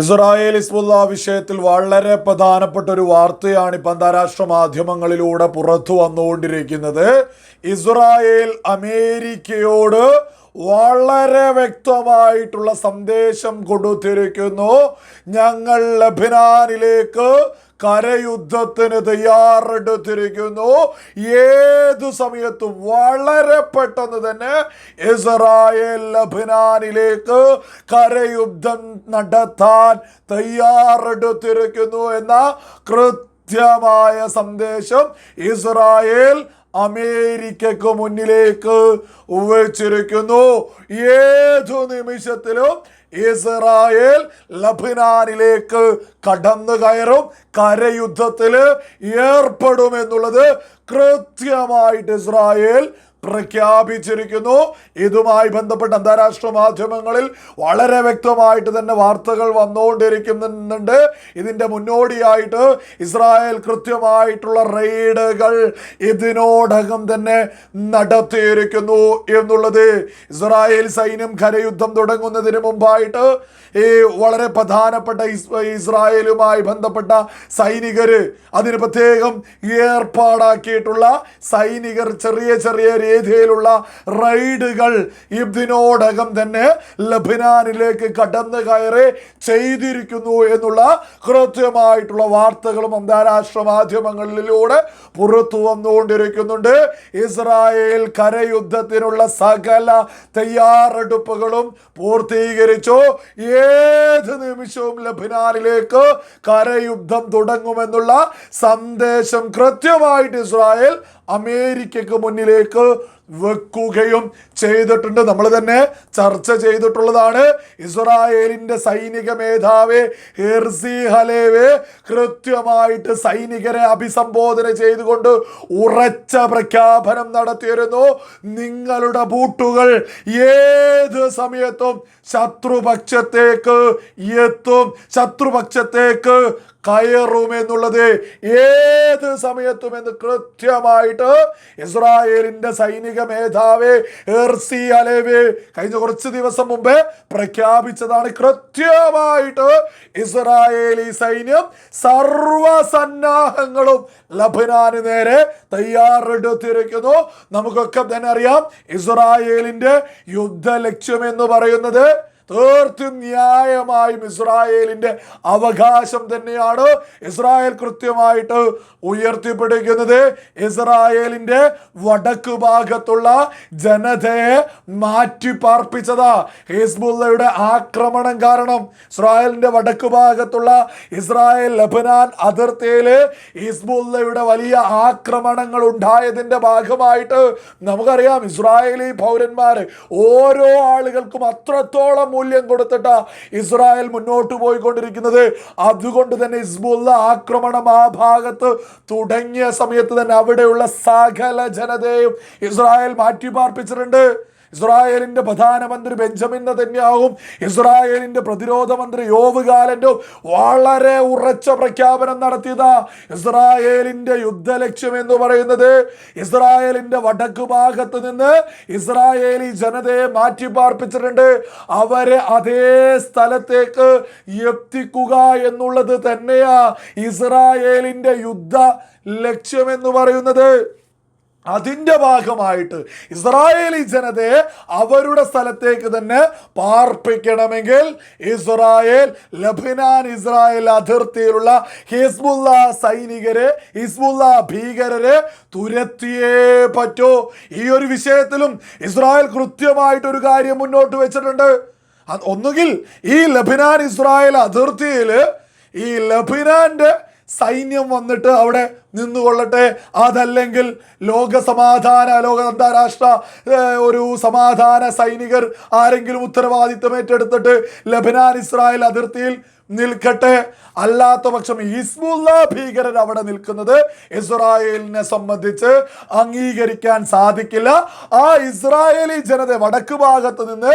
Israel Hezbollah വിഷയത്തിൽ വളരെ പ്രധാനപ്പെട്ട ഒരു വാർത്തയാണ് ഇപ്പം അന്താരാഷ്ട്ര മാധ്യമങ്ങളിലൂടെ പുറത്തു വന്നുകൊണ്ടിരിക്കുന്നത്. ഇസ്രായേൽ അമേരിക്കയോട് വളരെ വ്യക്തമായിട്ടുള്ള സന്ദേശം കൊടുത്തിരിക്കുന്നു. ഞങ്ങൾ ലബനാനിലേക്ക് കരയുദ്ധത്തിന് തയ്യാറെടുത്തിരിക്കുന്നു. ഏതു സമയത്തും വളരെ പെട്ടെന്ന് തന്നെ ഇസ്രായേൽ ലബനാനിലേക്ക് കരയുദ്ധം നടത്താൻ തയ്യാറെടുത്തിരിക്കുന്നു എന്ന കൃത്യമായ സന്ദേശം ഇസ്രായേൽ അമേരിക്കക്ക് മുന്നിലേക്ക് വെച്ചിരിക്കുന്നു. ഏതു നിമിഷത്തിലും ഇസ്രായേൽ ലഭനാനിലേക്ക് കടന്നു കയറും. കരയുദ്ധത്തിൽ ഏർപ്പെടുമെന്നുള്ളത് കൃത്യമായിട്ട് ഇസ്രായേൽ പ്രഖ്യാപിച്ചിരിക്കുന്നു. ഇതുമായി ബന്ധപ്പെട്ട് അന്താരാഷ്ട്ര മാധ്യമങ്ങളിൽ വളരെ വ്യക്തമായിട്ട് തന്നെ വാർത്തകൾ വന്നുകൊണ്ടിരിക്കുന്നുണ്ട്. ഇതിന്റെ മുന്നോടിയായിട്ട് ഇസ്രായേൽ കൃത്യമായിട്ടുള്ള റെയ്ഡുകൾ ഇതിനോടകം തന്നെ നടത്തിയിരിക്കുന്നു എന്നുള്ളത് ഇസ്രായേൽ സൈന്യം കരയുദ്ധം തുടങ്ങുന്നതിന് മുമ്പായിട്ട് ഈ വളരെ പ്രധാനപ്പെട്ട ഇസ് ഇസ്രായേലുമായി ബന്ധപ്പെട്ട സൈനികർ അതിന് പ്രത്യേകം ഏർപ്പാടാക്കിയിട്ടുള്ള സൈനികർ ചെറിയ ചെറിയ രീതിയിലുള്ള റൈഡുകൾ ഇബ്ദിനോടകം തന്നെ ലബനാനിലേക്ക് കടന്നു കയറി ചെയ്തിരിക്കുന്നു എന്നുള്ള കൃത്യമായിട്ടുള്ള വാർത്തകളും അന്താരാഷ്ട്ര മാധ്യമങ്ങളിലൂടെ പുറത്തു വന്നുകൊണ്ടിരിക്കുന്നുണ്ട്. ഇസ്രായേൽ കരയുദ്ധത്തിനുള്ള സകല തയ്യാറെടുപ്പുകളും പൂർത്തീകരിച്ചു. ഏത് നിമിഷവും ലബനാനിലേക്ക് കരയുദ്ധം തുടങ്ങുമെന്നുള്ള സന്ദേശം കൃത്യമായിട്ട് ഇസ്രായേൽ അമേരിക്കക്ക് മുന്നിലേക്ക് വെക്കുകയും ചെയ്തിട്ടുണ്ട്. നമ്മൾ തന്നെ ചർച്ച ചെയ്തിട്ടുള്ളതാണ് ഇസ്രായേലിന്റെ സൈനിക മേധാവി ഹിർസി ഹലേവെ കൃത്യമായിട്ട് സൈനികരെ അഭിസംബോധന ചെയ്തുകൊണ്ട് ഉറച്ച പ്രഖ്യാപനം നടത്തിയിരുന്നു. നിങ്ങളുടെ ബൂട്ടുകൾ ഏത് സമയത്തും ശത്രുപക്ഷത്തേക്ക് എത്തും. ശത്രുപക്ഷത്തേക്ക് കയറും എന്നുള്ളത് ഏത് സമയത്തും എന്ന് കൃത്യമായിട്ട് ഇസ്രായേലിന്റെ സൈനിക മേധാവി എർസി അലേവി കഴിഞ്ഞ കുറച്ച് ദിവസം മുമ്പേ പ്രഖ്യാപിച്ചതാണ് കൃത്യമായിട്ട് ഇസ്രായേലി സൈന്യം സർവസന്നാഹങ്ങളും ലബനാന് നേരെ തയ്യാറെടുത്തിരിക്കുന്നു. നമുക്കൊക്കെ തന്നെ അറിയാം ഇസ്രായേലിന്റെ യുദ്ധ ലക്ഷ്യം എന്ന് പറയുന്നത് തീർത്തും ന്യായമായും ഇസ്രായേലിന്റെ അവകാശം തന്നെയാണ് ഇസ്രായേൽ കൃത്യമായിട്ട് ഉയർത്തിപ്പിടിക്കുന്നത്. ഇസ്രായേലിന്റെ വടക്ക് ഭാഗത്തുള്ള ജനതയെ മാറ്റി പാർപ്പിച്ചതാ ഹിസ്ബുള്ളയുടെ ആക്രമണം കാരണം. ഇസ്രായേലിന്റെ വടക്ക് ഭാഗത്തുള്ള ഇസ്രായേൽ ലബനാൻ അതിർത്തിയിൽ ഹിസ്ബുള്ളയുടെ വലിയ ആക്രമണങ്ങൾ ഉണ്ടായതിന്റെ ഭാഗമായിട്ട് നമുക്കറിയാം ഇസ്രായേലി പൗരന്മാർ ഓരോ ആളുകൾക്കും അത്രത്തോളം മൂല്യം കൊടുത്തിട്ടാ ഇസ്രായേൽ മുന്നോട്ട് പോയിക്കൊണ്ടിരിക്കുന്നത്. അതുകൊണ്ട് തന്നെ ഇസ്ബുള്ള ആക്രമണം ആ ഭാഗത്ത് തുടങ്ങിയ സമയത്ത് തന്നെ അവിടെയുള്ള സകല ജനതയും ഇസ്രായേൽ മാറ്റിപ്പാർപ്പിച്ചിട്ടുണ്ട്. ഇസ്രായേലിന്റെ പ്രധാനമന്ത്രി ബെഞ്ചമിൻ നെതന്യാഹും ഇസ്രായേലിന്റെ പ്രതിരോധ മന്ത്രി യോവ് ഗാലൻഡും വളരെ ഉറച്ച പ്രഖ്യാപനം നടത്തിയത് ഇസ്രായേലിന്റെ യുദ്ധ ലക്ഷ്യം എന്ന് പറയുന്നത്. ഇസ്രായേലിന്റെ വടക്ക് ഭാഗത്ത് നിന്ന് ഇസ്രായേലി ജനതയെ മാറ്റി പാർപ്പിച്ചിട്ടുണ്ട് അവരെ അതേ സ്ഥലത്തേക്ക് എത്തിക്കുക എന്നുള്ളത് തന്നെയാ ഇസ്രായേലിന്റെ യുദ്ധ ലക്ഷ്യമെന്ന് പറയുന്നത്. അതിന്റെ ഭാഗമായിട്ട് ഇസ്രായേലി ജനതയെ അവരുടെ സ്ഥലത്തേക്ക് തന്നെ പാർപ്പിക്കണമെങ്കിൽ ഇസ്രായേൽ ലബിനാൻ ഇസ്രായേൽ അതിർത്തിയിലുള്ള ഹിസ്ബുല്ല സൈനികരെ ഹിസ്ബുല്ല ഭീകരരെ തുരത്തിയേ പറ്റൂ. ഈ ഒരു വിഷയത്തിലും ഇസ്രായേൽ കൃത്യമായിട്ടൊരു കാര്യം മുന്നോട്ട് വെച്ചിട്ടുണ്ട്. ഒന്നുകിൽ ഈ ലബിനാൻ ഇസ്രായേൽ അതിർത്തിയിൽ ഈ ലബനാന്റെ സൈന്യം വന്നിട്ട് അവിടെ നിന്നുകൊള്ളട്ടെ. അതല്ലെങ്കിൽ ലോക സമാധാന ലോക അന്താരാഷ്ട്ര ഒരു സമാധാന സൈനികർ ആരെങ്കിലും ഉത്തരവാദിത്തം ഏറ്റെടുത്തിട്ട് ലബനാൻ ഇസ്രായേൽ അതിർത്തിയിൽ നിൽക്കട്ടെ. അല്ലാത്ത പക്ഷം ഹിസ്ബുല്ല ഭീകരർ അവിടെ നിൽക്കുന്നത് ഇസ്രായേലിനെ സംബന്ധിച്ച് അംഗീകരിക്കാൻ സാധിക്കില്ല. ആ ഇസ്രായേലി ജനത വടക്ക് ഭാഗത്ത് നിന്ന്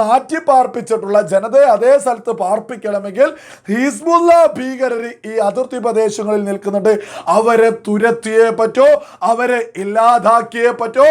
മാറ്റി പാർപ്പിച്ചിട്ടുള്ള ജനതയെ അതേ സ്ഥലത്ത് പാർപ്പിക്കണമെങ്കിൽ ഹിസ്ബുല്ല ഭീകരർ ഈ അതിർത്തി പ്രദേശങ്ങളിൽ നിൽക്കുന്നുണ്ട്. അവരെ തുരത്തിയേ പറ്റോ അവരെ ഇല്ലാതാക്കിയേ പറ്റോ.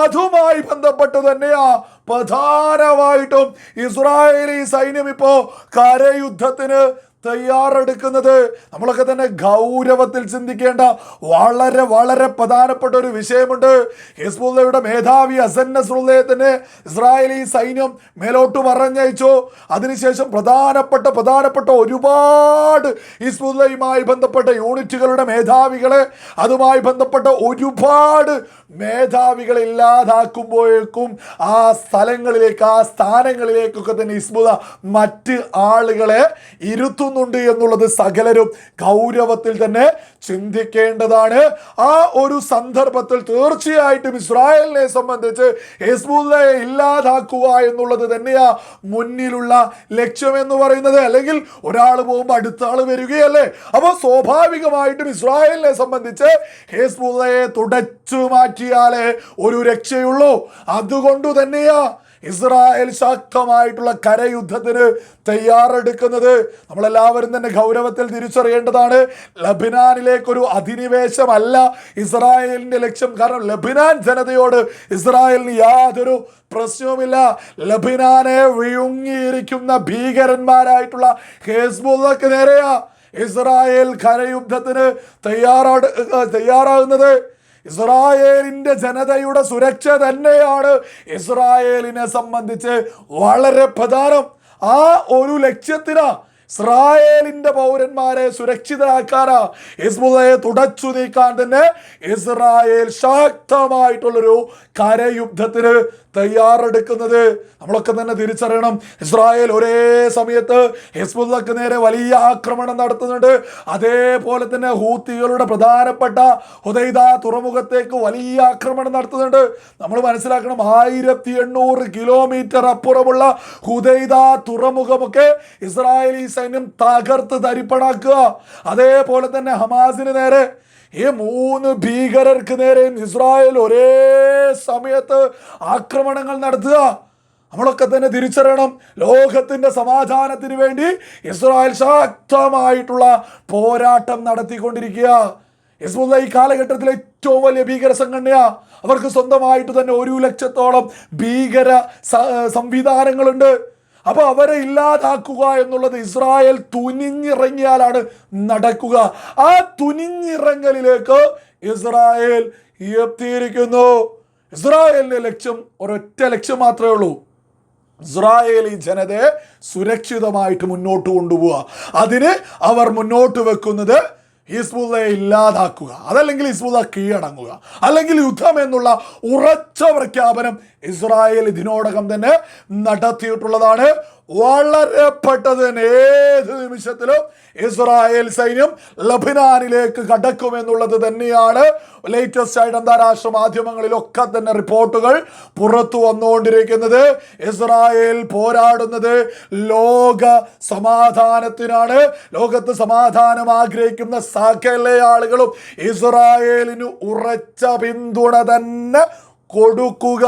അതുമായി ബന്ധപ്പെട്ട് തന്നെയാ പ്രധാനമായിട്ടും ഇസ്രായേലി സൈന്യം ഇപ്പോ കരയുദ്ധത്തിന് യുദ്ധത്തിന് തയ്യാറെടുക്കുന്നത്. നമ്മളൊക്കെ തന്നെ ഗൗരവത്തിൽ ചിന്തിക്കേണ്ട വളരെ വളരെ പ്രധാനപ്പെട്ട ഒരു വിഷയമുണ്ട്. ഹിസ്ബുള്ളയുടെ മേധാവി അസൻ നസ്രുള്ളയെ തന്നെ ഇസ്രായേലി സൈന്യം മേലോട്ട് പറഞ്ഞയച്ചു. അതിനുശേഷം പ്രധാനപ്പെട്ട പ്രധാനപ്പെട്ട ഒരുപാട് ഹിസ്ബുള്ളയുമായി ബന്ധപ്പെട്ട യൂണിറ്റുകളുടെ മേധാവികളെ അതുമായി ബന്ധപ്പെട്ട ഒരുപാട് മേധാവികളെ ഇല്ലാതാക്കുമ്പോഴേക്കും ആ സ്ഥലങ്ങളിലേക്ക് ആ സ്ഥാനങ്ങളിലേക്കൊക്കെ തന്നെ ഹിസ്ബുല മറ്റ് ആളുകളെ ഇരുത്തുന്നുണ്ട് എന്നുള്ളത് സകലരും ഗൗരവത്തിൽ തന്നെ ചിന്തിക്കേണ്ടതാണ്. ആ ഒരു സന്ദർഭത്തിൽ തീർച്ചയായിട്ടും ഇസ്രായേലിനെ സംബന്ധിച്ച് ഹിസ്ബുള്ളയെ ഇല്ലാതാക്കുക എന്നുള്ളത് തന്നെയാ മുന്നിലുള്ള ലക്ഷ്യം എന്ന് പറയുന്നത്. അല്ലെങ്കിൽ ഒരാൾ പോകുമ്പോൾ അടുത്ത ആൾ വരികയല്ലേ? അപ്പോൾ സ്വാഭാവികമായിട്ടും ഇസ്രായേലിനെ സംബന്ധിച്ച് ഹിസ്ബുള്ളയെ തുടച്ചു മാറ്റിയാലേ ഒരു രക്ഷയുള്ളൂ. അതുകൊണ്ട് തന്നെയാ ഇസ്രായേൽ ശക്തമായിട്ടുള്ള കരയുദ്ധത്തിന് തയ്യാറെടുക്കുന്നത് നമ്മളെല്ലാവരും തന്നെ ഗൗരവത്തിൽ തിരിച്ചറിയേണ്ടതാണ്. ലബിനാനിലേക്കൊരു അധിനിവേശമല്ല ഇസ്രായേലിന്റെ ലക്ഷ്യം. കാരണം ലബിനാൻ ജനതയോട് ഇസ്രായേലിന് യാതൊരു പ്രശ്നവുമില്ല. ലബിനാനെ വിഴുങ്ങിയിരിക്കുന്ന ഭീകരന്മാരായിട്ടുള്ള ഹേസ്ബുള്ളക്ക് നേരെയാ ഇസ്രായേൽ കരയുദ്ധത്തിന് തയ്യാറാട് തയ്യാറാകുന്നത്. ഇസ്രായേലിന്റെ ജനതയുടെ സുരക്ഷ തന്നെയാണ് ഇസ്രായേലിനെ സംബന്ധിച്ച് വളരെ പ്രധാനം. ആ ഒരു ലക്ഷ്യത്തിനാ ഇസ്രായേലിന്റെ പൗരന്മാരെ സുരക്ഷിതരാക്കാനാ ഇസ്മുദയെ തുടച്ചു നീക്കാൻ തന്നെ ഇസ്രായേൽ ശക്തമായിട്ടുള്ളൊരു കരയുദ്ധത്തിന് തയ്യാറെടുക്കുന്നത്. നമ്മളൊക്കെ തന്നെ തിരിച്ചറിയണം. ഇസ്രായേൽ ഒരേ സമയത്ത് ഹിസ്ബുള്ളക്ക് നേരെ വലിയ ആക്രമണം നടത്തുന്നുണ്ട്. അതേപോലെ തന്നെ ഹൂത്തികളുടെ പ്രധാനപ്പെട്ട ഹുദൈദ തുറമുഖത്തേക്ക് വലിയ ആക്രമണം നടത്തുന്നുണ്ട്. നമ്മൾ മനസ്സിലാക്കണം ആയിരത്തി എണ്ണൂറ് കിലോമീറ്റർ അപ്പുറമുള്ള ഹുദൈദ തുറമുഖമൊക്കെ ഇസ്രായേലി സൈന്യം തകർത്ത് തരിപ്പണാക്കുക. അതേപോലെ തന്നെ ഹമാസിന് നേരെ ഈ മൂന്ന് ഭീകരർക്ക് നേരെയും ഇസ്രായേൽ ഒരേ സമയത്ത് ആക്രമണങ്ങൾ നടത്തുക. നമ്മളൊക്കെ തന്നെ തിരിച്ചറിയണം. ലോകത്തിന്റെ സമാധാനത്തിന് വേണ്ടി ഇസ്രായേൽ ശക്തമായിട്ടുള്ള പോരാട്ടം നടത്തിക്കൊണ്ടിരിക്കുക. ഹിസ്ബുള്ള ഈ കാലഘട്ടത്തിലെ ഏറ്റവും വലിയ ഭീകര സംഘടനയാ. അവർക്ക് സ്വന്തമായിട്ട് തന്നെ ഒരു ലക്ഷത്തോളം ഭീകര സംവിധാനങ്ങളുണ്ട്. അപ്പൊ അവരെ ഇല്ലാതാക്കുക എന്നുള്ളത് ഇസ്രായേൽ തുനിഞ്ഞിറങ്ങിയാലാണ് നടക്കുക. ആ തുനിഞ്ഞിറങ്ങലിലേക്ക് ഇസ്രായേൽ എത്തിയിരിക്കുന്നു. ഇസ്രായേലിന്റെ ലക്ഷ്യം ഒരൊറ്റ ലക്ഷ്യം മാത്രമേ ഉള്ളൂ. ഇസ്രായേലി ജനതയെ സുരക്ഷിതമായിട്ട് മുന്നോട്ട് കൊണ്ടുപോവുക. അതിന് അവർ മുന്നോട്ട് വെക്കുന്നത് ഹിസ്ബുള്ളയെ ഇല്ലാതാക്കുക അതല്ലെങ്കിൽ ഹിസ്ബുള്ള കീഴടങ്ങുക അല്ലെങ്കിൽ യുദ്ധം എന്നുള്ള ഉറച്ച പ്രഖ്യാപനം ഇസ്രായേൽ ഇതിനോടകം തന്നെ നടത്തിയിട്ടുള്ളതാണ്. വളരെ പെട്ടതിന് ഏത് നിമിഷത്തിലും ഇസ്രായേൽ സൈന്യം ലബിനാനിലേക്ക് കടക്കുമെന്നുള്ളത് തന്നെയാണ്. ലേറ്റസ്റ്റ് ആയിട്ട് അന്താരാഷ്ട്ര മാധ്യമങ്ങളിലൊക്കെ തന്നെ റിപ്പോർട്ടുകൾ പുറത്തു വന്നുകൊണ്ടിരിക്കുന്നത്. ഇസ്രായേൽ പോരാടുന്നത് ലോക സമാധാനത്തിനാണ്. ലോകത്ത് സമാധാനം ആഗ്രഹിക്കുന്ന സകല ആളുകളും? ഇസ്രായേലിന് ഉറച്ച പിന്തുണ തന്നെ കൊടുക്കുക.